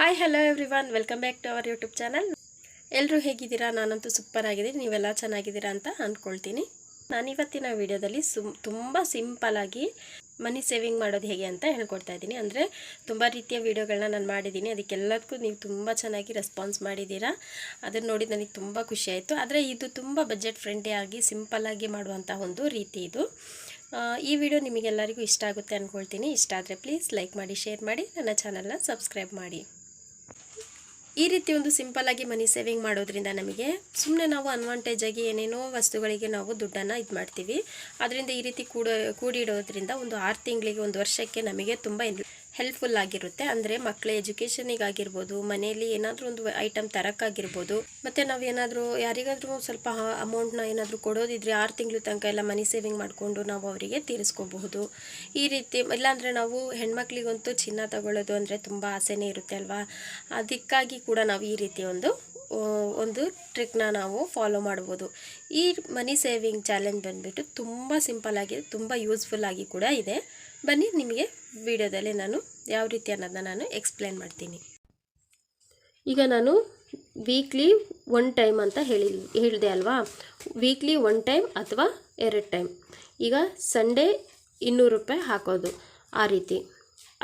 Hi hello everyone welcome back to our YouTube channel ಎಲ್ಲರೂ ಹೇಗಿದ್ದೀರಾ? ನಾನಂತೂ ಸೂಪರ್ ಆಗಿದ್ದೀನಿ. ನೀವೆಲ್ಲ ಚೆನ್ನಾಗಿದ್ದೀರಾ ಅಂತ ಅಂದ್ಕೊಳ್ತೀನಿ ನಾನು ಇವತ್ತಿನ ವಿಡಿಯೋದಲ್ಲಿ ಸುಮ್, ತುಂಬ ಸಿಂಪಲಾಗಿ ಮನಿ ಸೇವಿಂಗ್ ಮಾಡೋದು ಹೇಗೆ ಅಂತ ಹೇಳ್ಕೊಡ್ತಾ ಇದ್ದೀನಿ. ಅಂದರೆ ತುಂಬ ರೀತಿಯ ವೀಡಿಯೋಗಳನ್ನ ನಾನು ಮಾಡಿದ್ದೀನಿ. ಅದಕ್ಕೆಲ್ಲದಕ್ಕೂ ನೀವು ತುಂಬ ಚೆನ್ನಾಗಿ ರೆಸ್ಪಾನ್ಸ್ ಮಾಡಿದ್ದೀರಾ. ಅದನ್ನು ನೋಡಿ ನನಗೆ ತುಂಬ ಖುಷಿ ಆಯಿತು. ಆದರೆ ಇದು ತುಂಬ ಬಜೆಟ್ ಫ್ರೆಂಡ್ಲಿ ಆಗಿ ಸಿಂಪಲ್ಲಾಗಿ ಮಾಡುವಂಥ ಒಂದು ರೀತಿ ಇದು. ಈ ವಿಡಿಯೋ ನಿಮಗೆಲ್ಲರಿಗೂ ಇಷ್ಟ ಆಗುತ್ತೆ ಅಂದ್ಕೊಳ್ತೀನಿ ಇಷ್ಟ ಆದರೆ ಪ್ಲೀಸ್ ಲೈಕ್ ಮಾಡಿ ಶೇರ್ ಮಾಡಿ. ನನ್ನ ಚಾನಲ್ನ ಸಬ್ಸ್ಕ್ರೈಬ್ ಮಾಡಿ. ಈ ರೀತಿ ಒಂದು ಸಿಂಪಲ್ ಆಗಿ ಮನಿ ಸೇವಿಂಗ್ ಮಾಡೋದ್ರಿಂದ ನಮಗೆ ಸುಮ್ಮನೆ ನಾವು ಅನ್ವಾಂಟೇಜ್ ಆಗಿ ಏನೇನೋ ವಸ್ತುಗಳಿಗೆ ನಾವು ದುಡ್ಡನ್ನು ಇದು ಮಾಡ್ತೀವಿ. ಅದರಿಂದ ಈ ರೀತಿ ಕೂಡ, ಕೂಡಿಡೋದ್ರಿಂದ ಒಂದು ಆರು ತಿಂಗಳಿಗೆ ಒಂದು ವರ್ಷಕ್ಕೆ ನಮಗೆ ತುಂಬ ಹೆಲ್ಪ್ಫುಲ್ ಆಗಿರುತ್ತೆ. ಅಂದರೆ ಮಕ್ಕಳ ಎಜುಕೇಷನಿಗಾಗಿರ್ಬೋದು ಮನೆಯಲ್ಲಿ ಏನಾದರೂ ಒಂದು ಐಟಮ್ ತರಕ್ಕಾಗಿರ್ಬೋದು. ಮತ್ತು ನಾವು ಏನಾದರೂ, ಯಾರಿಗಾದರೂ ಸ್ವಲ್ಪ ಅಮೌಂಟ್ನ ಏನಾದರೂ ಕೊಡೋದಿದ್ರೆ ಆರು ತಿಂಗಳು ತನಕ ಎಲ್ಲ ಮನಿ ಸೇವಿಂಗ್ ಮಾಡಿಕೊಂಡು ನಾವು ಅವರಿಗೆ ತೀರಿಸ್ಕೋಬಹುದು. ಈ ರೀತಿ, ಇಲ್ಲಾಂದರೆ ನಾವು ಹೆಣ್ಮಕ್ಳಿಗಂತೂ ಚಿನ್ನ ತಗೊಳ್ಳೋದು ಅಂದರೆ ತುಂಬ ಆಸೆನೇ ಇರುತ್ತೆ ಅಲ್ವಾ? ಅದಕ್ಕಾಗಿ ಕೂಡ ನಾವು ಈ ರೀತಿ ಒಂದು ಒಂದು ಟ್ರಿಕ್ನ ನಾವು ಫಾಲೋ ಮಾಡ್ಬೋದು. ಈ ಮನಿ ಸೇವಿಂಗ್ ಚಾಲೆಂಜ್ ಬಂದುಬಿಟ್ಟು ತುಂಬ ಸಿಂಪಲ್ ಆಗಿದೆ ತುಂಬ ಯೂಸ್ಫುಲ್ ಆಗಿ ಕೂಡ ಇದೆ. ಬನ್ನಿ ನಿಮಗೆ ವಿಡಿಯೋದಲ್ಲಿ ನಾನು ಯಾವ ರೀತಿ ಅನ್ನೋದನ್ನ ನಾನು ಎಕ್ಸ್ಪ್ಲೇನ್ ಮಾಡ್ತೀನಿ. ಈಗ ನಾನು ವೀಕ್ಲಿ ಒನ್ ಟೈಮ್ ಅಂತ ಹೇಳಿ, ಹೇಳಿದೆ ಅಲ್ವಾ? ವೀಕ್ಲಿ ಒನ್ ಟೈಮ್ ಅಥವಾ ಎರಡು ಟೈಮ್ ಈಗ ಸಂಡೇ ಇನ್ನೂರು ರೂಪಾಯಿ ಹಾಕೋದು ಆ ರೀತಿ.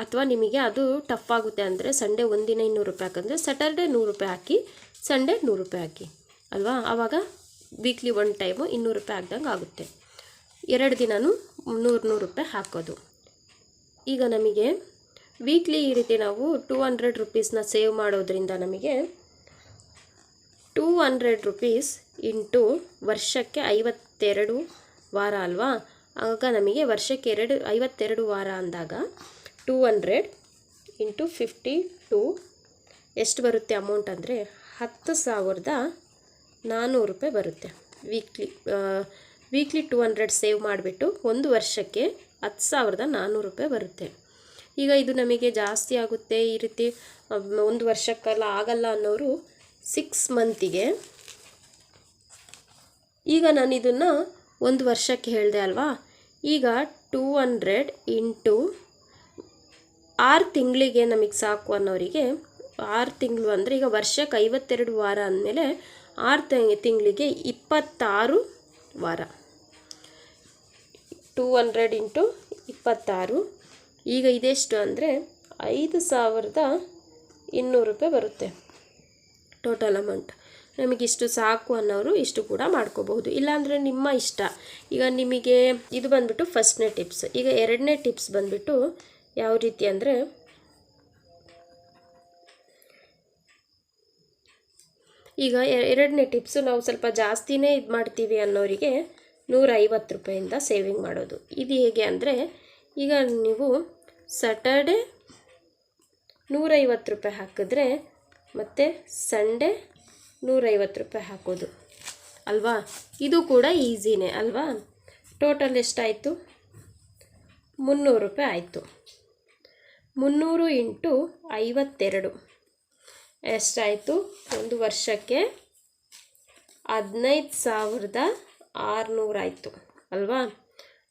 ಅಥವಾ ನಿಮಗೆ ಅದು ಟಫ್ ಆಗುತ್ತೆ ಅಂದರೆ ಸಂಡೇ ಒಂದಿನ ಇನ್ನೂರು ರೂಪಾಯಿ ಹಾಕಂದರೆ ಸ್ಯಾಟರ್ಡೆ ನೂರು ರೂಪಾಯಿ ಹಾಕಿ ಸಂಡೇ ನೂರು ರೂಪಾಯಿ ಹಾಕಿ, ಅಲ್ವಾ? ಆವಾಗ ವೀಕ್ಲಿ ಒನ್ ಟೈಮು ಇನ್ನೂರು ರೂಪಾಯಿ ಹಾಕ್ದಂಗೆ ಆಗುತ್ತೆ. ಎರಡು ದಿನವೂ ನೂರು ನೂರು ರೂಪಾಯಿ ಹಾಕೋದು. ಈಗ ನಮಗೆ ವೀಕ್ಲಿ ಈ ರೀತಿ ನಾವು ಟೂ ಹಂಡ್ರೆಡ್ ರುಪೀಸ್ನ ಸೇವ್ ಮಾಡೋದ್ರಿಂದ ನಮಗೆ ಟೂ ಹಂಡ್ರೆಡ್ ರುಪೀಸ್ ಇಂಟು ವರ್ಷಕ್ಕೆ ಐವತ್ತೆರಡು ವಾರ ಅಲ್ವಾ? ಆಗ ನಮಗೆ ವರ್ಷಕ್ಕೆ ಎರಡು, ಐವತ್ತೆರಡು ವಾರ ಅಂದಾಗ two hundred into fifty two ಎಷ್ಟು ಬರುತ್ತೆ ಅಮೌಂಟ್ ಅಂದರೆ ಹತ್ತು ಸಾವಿರದ ನಾನ್ನೂರು ರೂಪಾಯಿ ಬರುತ್ತೆ weekly weekly two hundred save ಮಾಡಿಬಿಟ್ಟು ಒಂದು ವರ್ಷಕ್ಕೆ ಹತ್ತು ಸಾವಿರದ ನಾನ್ನೂರು ರೂಪಾಯಿ ಬರುತ್ತೆ. ಈಗ ಇದು ನಮಗೆ ಜಾಸ್ತಿ ಆಗುತ್ತೆ ಈ ರೀತಿ ಒಂದು ವರ್ಷಕ್ಕೆಲ್ಲ ಆಗಲ್ಲ ಅನ್ನೋರು ಸಿಕ್ಸ್ ಮಂತಿಗೆ ಈಗ ನಾನು ಇದನ್ನು ಒಂದು ವರ್ಷಕ್ಕೆ ಹೇಳಿದೆ ಅಲ್ವಾ? ಈಗ ಟೂ ಹಂಡ್ರೆಡ್ ಇಂಟು ಆರು ತಿಂಗಳಿಗೆ ನಮಗೆ ಸಾಕು ಅನ್ನೋರಿಗೆ, ಆರು ತಿಂಗಳು ಅಂದರೆ ಈಗ ವರ್ಷಕ್ಕೆ ಐವತ್ತೆರಡು ವಾರ ಅಂದಮೇಲೆ ಆರು ತಿಂಗಳಿಗೆ ಇಪ್ಪತ್ತಾರು ವಾರ. ಟೂ ಹಂಡ್ರೆಡ್ ಇಂಟು ಇಪ್ಪತ್ತಾರು. ಈಗ ಇದೆಷ್ಟು ಅಂದರೆ ಐದು ಸಾವಿರದ ಇನ್ನೂರು ರೂಪಾಯಿ ಬರುತ್ತೆ ಟೋಟಲ್ ಅಮೌಂಟ್ ನಮಗಿಷ್ಟು ಸಾಕು ಅನ್ನೋರು ಇಷ್ಟು ಕೂಡ ಮಾಡ್ಕೋಬಹುದು. ಇಲ್ಲಾಂದರೆ ನಿಮ್ಮ ಇಷ್ಟ. ಈಗ ನಿಮಗೆ ಇದು ಬಂದ್ಬಿಟ್ಟು ಫಸ್ಟ್ನೇ ಟಿಪ್ಸ್ ಈಗ ಎರಡನೇ ಟಿಪ್ಸ್ ಬಂದ್ಬಿಟ್ಟು ಯಾವ ರೀತಿ ಅಂದರೆ ಈಗ ಎರಡನೇ ಟಿಪ್ಸು ನಾವು ಸ್ವಲ್ಪ ಜಾಸ್ತಿನೇ ಇದು ಮಾಡ್ತೀವಿ ಅನ್ನೋರಿಗೆ ನೂರ ಐವತ್ತು ರೂಪಾಯಿಂದ ಸೇವಿಂಗ್ ಮಾಡೋದು. ಇದು ಹೇಗೆ ಅಂದರೆ, ಈಗ ನೀವು ಸಟರ್ಡೆ ನೂರೈವತ್ತು ರೂಪಾಯಿ ಹಾಕಿದ್ರೆ ಮತ್ತು ಸಂಡೇ ನೂರೈವತ್ತು ರೂಪಾಯಿ ಹಾಕೋದು. ಅಲ್ವಾ? ಇದು ಕೂಡ ಈಸಿನೇ, ಅಲ್ವಾ? ಟೋಟಲ್ ಎಷ್ಟಾಯಿತು? ಮುನ್ನೂರು ರೂಪಾಯಿ ಆಯಿತು. ಮುನ್ನೂರು ಇಂಟು ಐವತ್ತೆರಡು. ಎಷ್ಟಾಯಿತು? ಒಂದು ವರ್ಷಕ್ಕೆ ಹದಿನೈದು ಸಾವಿರದ ಆರುನೂರು ಆಯಿತು, ಅಲ್ವಾ?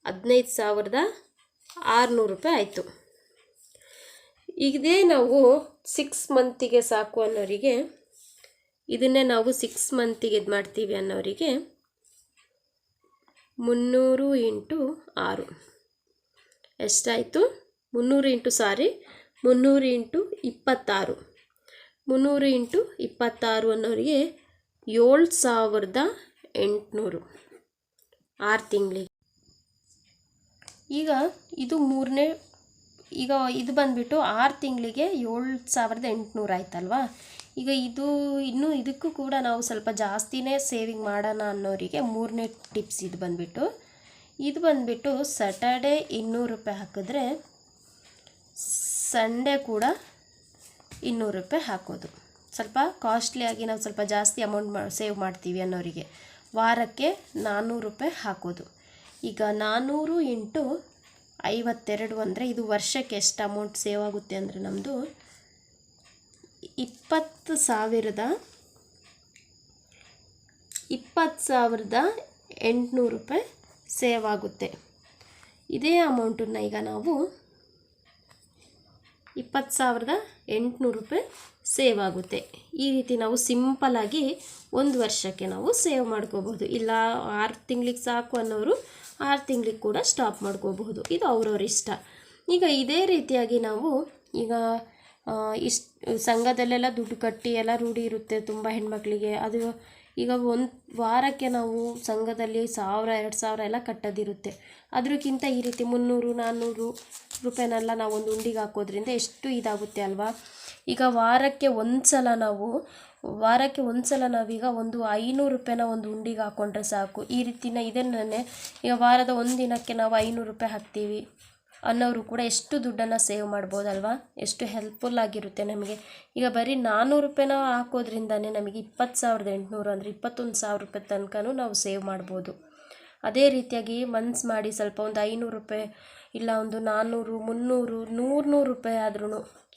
ಹದಿನೈದು ಸಾವಿರದ ಆರುನೂರು ರೂಪಾಯಿ ಆಯಿತು. ಇದೇ ನಾವು ಸಿಕ್ಸ್ ಮಂತಿಗೆ ಸಾಕು ಅನ್ನೋರಿಗೆ, ಇದನ್ನೇ ನಾವು ಸಿಕ್ಸ್ ಮಂತಿಗೆ ಇದು ಮಾಡ್ತೀವಿ ಅನ್ನೋರಿಗೆ ಮುನ್ನೂರು ಇಂಟು ಆರು. ಎಷ್ಟಾಯಿತು? ಮುನ್ನೂರು ಇಂಟು ಸಾರಿ, ಮುನ್ನೂರು ಇಂಟು ಇಪ್ಪತ್ತಾರು. ಮುನ್ನೂರು ಇಂಟು ಇಪ್ಪತ್ತಾರು ಅನ್ನೋರಿಗೆ ಏಳು ಸಾವಿರದ ಎಂಟುನೂರು. ಆರು ತಿಂಗಳಿಗೆ. ಈಗ ಇದು ಮೂರನೇ, ಈಗ ಇದು ಬಂದುಬಿಟ್ಟು ಆರು ತಿಂಗಳಿಗೆ ಏಳು ಸಾವಿರದ ಎಂಟುನೂರು ಆಯ್ತಲ್ವಾ? ಈಗ ಇದು ಇನ್ನೂ ಇದಕ್ಕೂ ಕೂಡ ನಾವು ಸ್ವಲ್ಪ ಜಾಸ್ತಿನೇ ಸೇವಿಂಗ್ ಮಾಡೋಣ ಅನ್ನೋರಿಗೆ ಮೂರನೇ ಟಿಪ್ಸ್ ಇದು ಬಂದುಬಿಟ್ಟು. ಇದು ಬಂದುಬಿಟ್ಟು ಸ್ಯಾಟರ್ಡೆ ಇನ್ನೂರು ರೂಪಾಯಿ ಹಾಕಿದ್ರೆ ಸಂಡೇ ಕೂಡ ಇನ್ನೂರು ರೂಪಾಯಿ ಹಾಕೋದು. ಸ್ವಲ್ಪ ಕಾಸ್ಟ್ಲಿಯಾಗಿ ನಾವು ಸ್ವಲ್ಪ ಜಾಸ್ತಿ ಅಮೌಂಟ್ ಮಾ ಸೇವ್ ಮಾಡ್ತೀವಿ ಅನ್ನೋರಿಗೆ. ವಾರಕ್ಕೆ ನಾನ್ನೂರು ರೂಪಾಯಿ ಹಾಕೋದು. ಈಗ ನಾನ್ನೂರು ಇಂಟು ಐವತ್ತೆರಡು ಅಂದರೆ ಇದು ವರ್ಷಕ್ಕೆ ಎಷ್ಟು ಅಮೌಂಟ್ ಸೇವ್ ಆಗುತ್ತೆ ಅಂದರೆ ನಮ್ಮದು ಇಪ್ಪತ್ತು ಸಾವಿರದ ಇಪ್ಪತ್ತು ಸಾವಿರದ ಎಂಟುನೂರು ರೂಪಾಯಿ ಸೇವ್ ಆಗುತ್ತೆ. ಇದೇ ಅಮೌಂಟನ್ನು ಈಗ ನಾವು ಇಪ್ಪತ್ತು ಸಾವಿರದ ಎಂಟುನೂರು ರೂಪಾಯಿ ಸೇವ್ ಆಗುತ್ತೆ. ಈ ರೀತಿ ನಾವು ಸಿಂಪಲಾಗಿ ಒಂದು ವರ್ಷಕ್ಕೆ ನಾವು ಸೇವ್ ಮಾಡ್ಕೋಬಹುದು. ಇಲ್ಲ ಆರು ತಿಂಗ್ಳಿಗೆ ಸಾಕು ಅನ್ನೋರು ಆರು ತಿಂಗ್ಳಿಗೆ ಕೂಡ ಸ್ಟಾಪ್ ಮಾಡ್ಕೋಬಹುದು. ಇದು ಅವ್ರವ್ರ ಇಷ್ಟ. ಈಗ ಇದೇ ರೀತಿಯಾಗಿ ನಾವು ಈಗ ಇಷ್ಟು, ಸಂಘದಲ್ಲೆಲ್ಲ ದುಡ್ಡು ಕಟ್ಟಿ ಎಲ್ಲ ರೂಢಿ ಇರುತ್ತೆ ತುಂಬ ಹೆಣ್ಮಕ್ಳಿಗೆ. ಅದು ಈಗ ಒಂದು ವಾರಕ್ಕೆ ನಾವು ಸಂಘದಲ್ಲಿ ಸಾವಿರ, ಎರಡು ಸಾವಿರ ಎಲ್ಲ ಕಟ್ಟೋದಿರುತ್ತೆ. ಅದಕ್ಕಿಂತ ಈ ರೀತಿ ಮುನ್ನೂರು ನಾನ್ನೂರು ರೂಪಾಯಿನೆಲ್ಲ ನಾವು ಒಂದು ಉಂಡಿಗೆ ಹಾಕೋದ್ರಿಂದ ಎಷ್ಟು ಇದಾಗುತ್ತೆ ಅಲ್ವಾ? ಈಗ ವಾರಕ್ಕೆ ಒಂದು ಸಲ ನಾವು, ವಾರಕ್ಕೆ ಒಂದು ಸಲ ನಾವೀಗ ಒಂದು ಐನೂರು ರೂಪಾಯಿನ ಒಂದು ಉಂಡಿಗೆ ಹಾಕ್ಕೊಂಡ್ರೆ ಸಾಕು. ಈ ರೀತಿನ ಇದನ್ನೇ ಈಗ ವಾರದ ಒಂದು ದಿನಕ್ಕೆ ನಾವು ಐನೂರು ರೂಪಾಯಿ ಹಾಕ್ತೀವಿ. ಅನ್ನೋರು ಕೂಡ ಎಷ್ಟು ದುಡ್ಡನ್ನು ಸೇವ್ ಮಾಡ್ಬೋದಲ್ವಾ? ಎಷ್ಟು ಹೆಲ್ಪ್ಫುಲ್ ಆಗಿರುತ್ತೆ ನಮಗೆ. ಈಗ ಬರೀ ನಾನ್ನೂರು ರೂಪಾಯಿನ ಹಾಕೋದ್ರಿಂದನೇ ನಮಗೆ ಇಪ್ಪತ್ತು ಸಾವಿರದ ಎಂಟುನೂರು ಅಂದರೆ ಇಪ್ಪತ್ತೊಂದು ಸಾವಿರ ರೂಪಾಯಿ ತನಕನೂ ನಾವು ಸೇವ್ ಮಾಡ್ಬೋದು. ಅದೇ ರೀತಿಯಾಗಿ ಮನ್ಸ್ ಮಾಡಿ ಸ್ವಲ್ಪ ಒಂದು ಐನೂರು ರೂಪಾಯಿ ಇಲ್ಲ ಒಂದು ನಾನ್ನೂರು ಮುನ್ನೂರು ನೂರು ನೂರು ರೂಪಾಯಿ ಆದ್ರೂ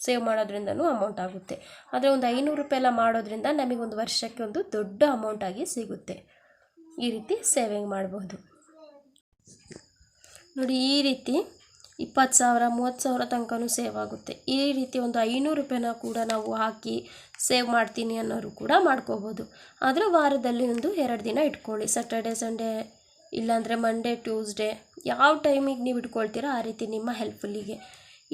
ಸೇವ್ ಮಾಡೋದ್ರಿಂದನೂ ಅಮೌಂಟ್ ಆಗುತ್ತೆ. ಆದರೆ ಒಂದು ಐನೂರು ರೂಪಾಯಿ ಎಲ್ಲ ಮಾಡೋದ್ರಿಂದ ನಮಗೆ ಒಂದು ವರ್ಷಕ್ಕೆ ಒಂದು ದೊಡ್ಡ ಅಮೌಂಟ್ ಆಗಿ ಸಿಗುತ್ತೆ. ಈ ರೀತಿ ಸೇವಿಂಗ್ ಮಾಡಬಹುದು ನೋಡಿ ಈ ರೀತಿ ಇಪ್ಪತ್ತು ಸಾವಿರ, ಮೂವತ್ತು ಸಾವಿರ ತನಕನೂ ಸೇವ್ ಆಗುತ್ತೆ. ಈ ರೀತಿ ಒಂದು ಐನೂರು ರೂಪಾಯಿನ ಕೂಡ ನಾವು ಹಾಕಿ ಸೇವ್ ಮಾಡ್ತೀನಿ ಅನ್ನೋರು ಕೂಡ ಮಾಡ್ಕೋಬೋದು. ಆದರೆ ವಾರದಲ್ಲಿ ಒಂದು ಎರಡು ದಿನ ಇಟ್ಕೊಳ್ಳಿ. ಸ್ಯಾಟರ್ಡೆ ಸಂಡೇ ಇಲ್ಲಾಂದರೆ ಮಂಡೇ ಟ್ಯೂಸ್ಡೇ ಯಾವ ಟೈಮಿಗೆ ನೀವು ಇಟ್ಕೊಳ್ತೀರೋ ಆ ರೀತಿ ನಿಮ್ಮ ಹೆಲ್ಪ್ಫುಲ್ಲಿಗೆ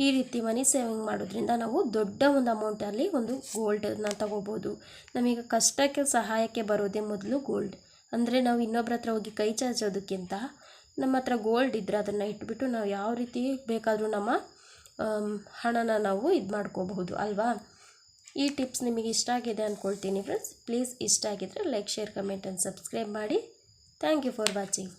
ಈ ರೀತಿ ಮನಿ ಸೇವಿಂಗ್ ಮಾಡೋದ್ರಿಂದ ನಾವು ದೊಡ್ಡ ಒಂದು ಅಮೌಂಟಲ್ಲಿ ಒಂದು ಗೋಲ್ಡನ್ನ ತಗೋಬೋದು. ನಮಗೆ ಕಷ್ಟಕ್ಕೆ, ಸಹಾಯಕ್ಕೆ ಬರೋದೇ ಮೊದಲು ಗೋಲ್ಡ್ ಅಂದರೆ ನಾವು ಇನ್ನೊಬ್ರ ಹತ್ರ ಹೋಗಿ ಕೈ ಚಾಚೋದಕ್ಕಿಂತ ನಮ್ಮ ಹತ್ರ ಗೋಲ್ಡ್ ಇದ್ದರೆ ಅದನ್ನು ಇಟ್ಬಿಟ್ಟು ನಾವು ಯಾವ ರೀತಿ ಬೇಕಾದರೂ ನಮ್ಮ ಹಣನ ನಾವು ಇದು ಮಾಡ್ಕೋಬಹುದು, ಅಲ್ವಾ? ಈ ಟಿಪ್ಸ್ ನಿಮಗೆ ಇಷ್ಟ ಆಗಿದೆ ಅಂದ್ಕೊಳ್ತೀನಿ ಫ್ರೆಂಡ್ಸ್ ಪ್ಲೀಸ್ ಇಷ್ಟ ಆಗಿದ್ದರೆ like share comment and subscribe ಮಾಡಿ. Thank you for watching